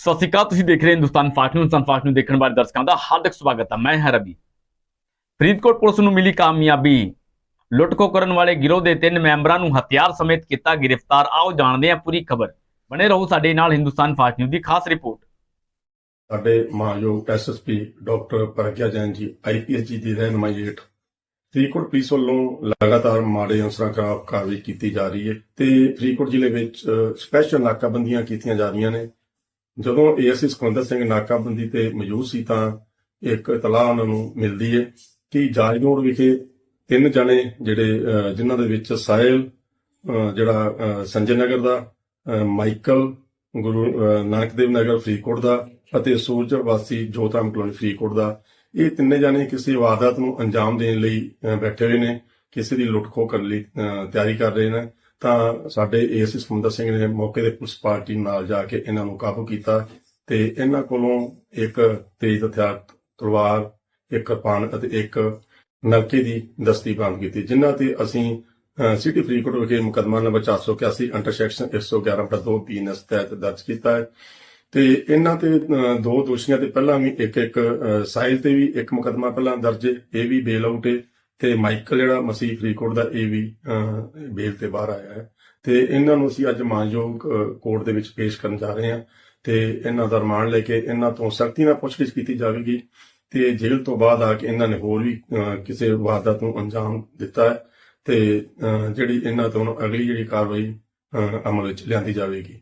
ਸਤਿ ਸ਼੍ਰੀ ਅਕਾਲ, ਤੁਸੀਂ ਦੇਖ ਰਹੇ Hindustan fast news. Hindustan fast news ਦੇਖਣ ਵਾਲੇ ਦਰਸ਼ਕਾਂ ਦਾ ਹਾਰਦਿਕ ਸਵਾਗਤ ਹੈ। ਮੈਂ ਹਾਂ ਰਵੀ। ਫਰੀਦਕੋਟ ਪੁਲਿਸ ਨੂੰ ਮਿਲੀ ਕਾਮਯਾਬੀ। ਲੁੱਟਖੋ ਕਰਨ ਵਾਲੇ ਗਿਰੋਹ ਦੇ ਤਿੰਨ ਮੈਂਬਰਾਂ ਨੂੰ ਹਥਿਆਰ ਸਮੇਤ ਕੀਤਾ ਗ੍ਰਿਫਤਾਰ। ਆਓ ਜਾਣਦੇ ਹਾਂ ਪੂਰੀ ਖਬਰ। ਬਣੇ ਰਹੋ ਸਾਡੇ ਨਾਲ ਹਿੰਦੁਸਤਾਨ ਫਾਸਟ ਨਿਊਜ਼ ਦੀ ਖਾਸ ਰਿਪੋਰਟ। ਸਾਡੇ ਮਾਨਯੋਗ SSP doctor Pragya Jain ji IPS ਜੀ ਦੀ ਰਹਿਨਮਾਈ ਹੇਠ ਫਰੀਦਕੋਟ ਪੁਲਿਸ ਵੱਲੋਂ ਲਗਾਤਾਰ ਮਾੜੇ ਅਨਸਰਾਂ ਖਿਲਾਫ ਕਾਰਵਾਈ ਕੀਤੀ ਜਾ ਰਹੀ ਹੈ ਤੇ ਫਰੀਦਕੋਟ ਜ਼ਿਲ੍ਹੇ ਵਿੱਚ ਸਪੈਸ਼ਲ ਨਾਕਾਬੰਦੀਆਂ ਕੀਤੀਆਂ ਜਾ ਰਹੀਆਂ ਨੇ। ਜਦੋਂ ਏਐਸਸੀ ਸੁਖਵਿੰਦਰ ਸਿੰਘ ਨਾਕਾਬੰਦੀ ਤੇ ਮੌਜੂਦ ਸੀ ਤਾਂ ਇੱਕ ਇਤਲਾਹ ਉਹਨਾਂ ਨੂੰ ਮਿਲਦੀ ਹੈ ਕਿ ਜਾਜਨੂੜ ਵਿਖੇ ਤਿੰਨ ਜਣੇ ਜਿਹੜੇ ਜਿਨ੍ਹਾਂ ਦੇ ਵਿੱਚ ਸਾਹਿਲ ਜਿਹੜਾ ਸੰਜੇ ਨਗਰ ਦਾ ਮਾਈਕਲ, ਗੁਰੂ ਨਾਨਕ ਦੇਵ ਨਗਰ ਫਰੀਦਕੋਟ ਦਾ ਅਤੇ ਸੂਰਜ ਵਾਸੀ ਜੋਤਰਾਮ ਕਲੋਨੀ ਫਰੀਦਕੋਟ ਦਾ। ਇਹ ਤਿੰਨੇ ਜਣੇ ਕਿਸੇ ਵਾਰਦਾਤ ਨੂੰ ਅੰਜਾਮ ਦੇਣ ਲਈ ਬੈਠੇ ਹੋਏ ਨੇ, ਕਿਸੇ ਦੀ ਲੁੱਟ ਖੋਹ ਕਰਨ ਲਈ ਤਿਆਰੀ ਕਰ ਰਹੇ ਨੇ। ਤਾਂ ਸਾਡੇ ਏਐਸਸੀ ਸੁਮੰਦਰ ਸਿੰਘ ਨੇ ਮੌਕੇ ਤੇ ਪੁਲਿਸ ਪਾਰਟੀ ਨਾਲ ਜਾ ਕੇ ਇਹਨਾਂ ਨੂੰ ਕਾਬੂ ਕੀਤਾ ਤੇ ਇਹਨਾਂ ਕੋਲੋਂ ਇੱਕ ਤੇਜ਼ ਹਥਿਆਰ, ਤਲਵਾਰ, ਇੱਕ ਕਿਰਪਾਨ ਅਤੇ ਇੱਕ ਨਲਕੇ ਦੀ ਦਸਤੀ ਬਰਾਮਦ ਕੀਤੀ, ਜਿਨ੍ਹਾਂ ਤੇ ਅਸੀਂ ਸਿਟੀ ਫਰੀਦਕੋਟ ਵਿਖੇ ਮੁਕੱਦਮਾ ਨੰਬਰ 481 ਅੰਡਰ ਸੈਕਸ਼ਨ 111 ਬੀਐਨਐਸ ਤਹਿਤ ਦਰਜ ਕੀਤਾ ਹੈ। ਤੇ ਇਹਨਾਂ ਤੇ ਦੋ ਦੋਸ਼ੀਆਂ ਤੇ ਪਹਿਲਾਂ ਵੀ ਇੱਕ ਇੱਕ ਸਾਈਜ਼ ਤੇ ਵੀ ਇੱਕ ਮੁਕੱਦਮਾ ਪਹਿਲਾਂ ਦਰਜ ਹੈ, ਇਹ ਵੀ ਬੇਲ ਆਊਟ ਹੈ। ਤੇ ਮਾਈਕਲ ਜਿਹੜਾ ਮਸੀਹ ਫਰੀਦਕੋਟ ਦਾ, ਇਹ ਵੀ ਬੇਲ ਤੇ ਬਾਹਰ ਆਇਆ ਹੈ। ਤੇ ਇਹਨਾਂ ਨੂੰ ਅਸੀਂ ਅੱਜ ਮਾਨਯੋਗ ਕੋਰਟ ਦੇ ਵਿੱਚ ਪੇਸ਼ ਕਰਨ ਜਾ ਰਹੇ ਹਾਂ। ਤੇ ਇਹਨਾਂ ਦਾ ਰਿਮਾਂਡ ਲੈ ਕੇ ਇਹਨਾਂ ਤੋਂ ਸਖਤੀ ਨਾਲ ਪੁੱਛਗਿੱਛ ਕੀਤੀ ਜਾਵੇਗੀ। ਤੇ ਜੇਲ੍ਹ ਤੋਂ ਬਾਅਦ ਆ ਕੇ ਇਹਨਾਂ ਨੇ ਹੋਰ ਵੀ ਕਿਸੇ ਵਾਰਦਾਤ ਨੂੰ ਅੰਜਾਮ ਦਿੱਤਾ ਹੈ। ਤੇ ਜਿਹੜੀ ਇਹਨਾਂ ਤੋਂ ਅਗਲੀ ਜਿਹੜੀ ਕਾਰਵਾਈ ਅਮਲ ਵਿੱਚ ਲਿਆਂਦੀ ਜਾਵੇਗੀ।